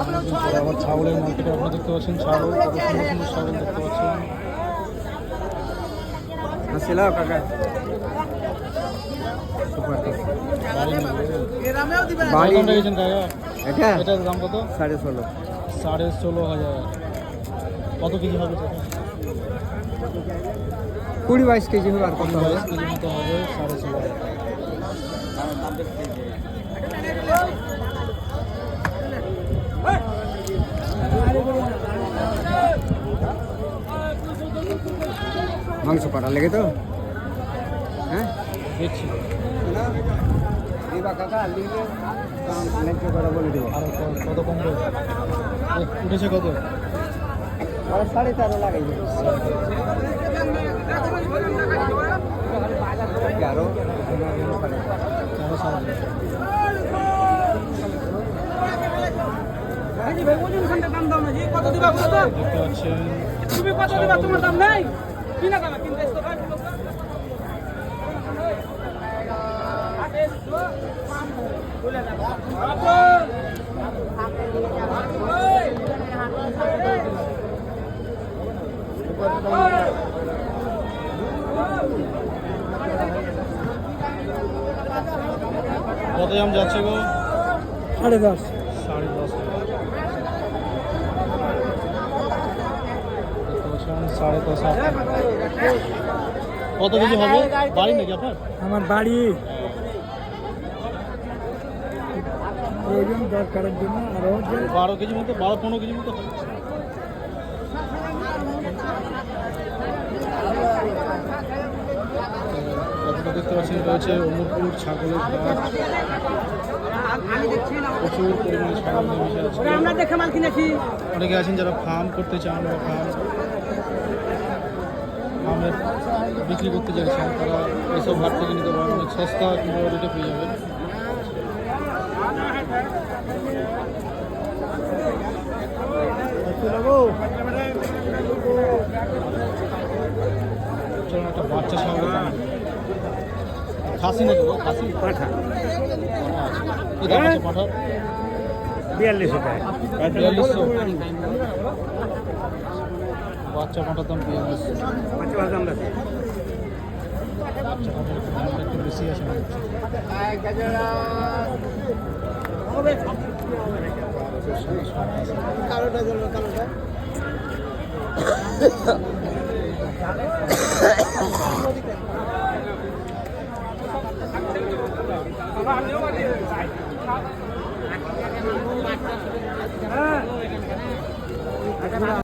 আবার ছাগলের মার্কেটে আপনারা দেখতে পাচ্ছেন ছাগল কত সুন্দর সুন্দর ছাগল দেখতে পাচ্ছেন। আসিলা কাকা সুপার বাড়ি বাড়ি গেছেন কাকা? এটা? এটার দাম কত? সাড়ে ষোলো। সাড়ে ষোলো হাজার। কত কেজি হবে কুড়ি বাইশ কেজি হবে আর কত বাইশ কেজি মতো হবে সাড়ে ষোলো হাজার। মাংস কাটার লেগে তো? হ্যাঁ কত কমবে উঠেছে কত? আর সাড়ে তেরো লাগাই পাচ্ছেন তুমি কত দিবা? তোমার দাম নাই? কত দাম যাচ্ছে গো? সাড়ে দশ। সাড়ে দশ হাজার। দেখতে পাচ্ছেন সাড়ে দশ হাজার কত কেজি হবে? বাড়ি নাকি আপনার? আমার বাড়ি। প্রয়োজন দরকারের জন্য আরও বারো কেজি মতো বারো পনেরো কেজি মতো দেখতে পাচ্ছেন? রয়েছে অমরপুর ছাগলের প্রচুর পরিমাণে ছাগল আছে। অনেকে আছেন যারা ফার্ম করতে চান বা ফার্ম ফার্মের বিক্রি করতে চাইছেন তারা এসব হাট থেকে নিতে পারেন অনেক সস্তা কিন্তু রেটে পেয়ে যাবেন চলুন একটা বাচ্চা দেখি। খাসি নাকি? খাসি? পাঠা। কি দাম আছে পাঠার বিয়াল্লিশশো টাকা। বিয়াল্লিশশো? বাচ্চা পাঠার দাম দাম আছে বাচ্চা দামটা একটু বেশি আছে মনে হচ্ছে।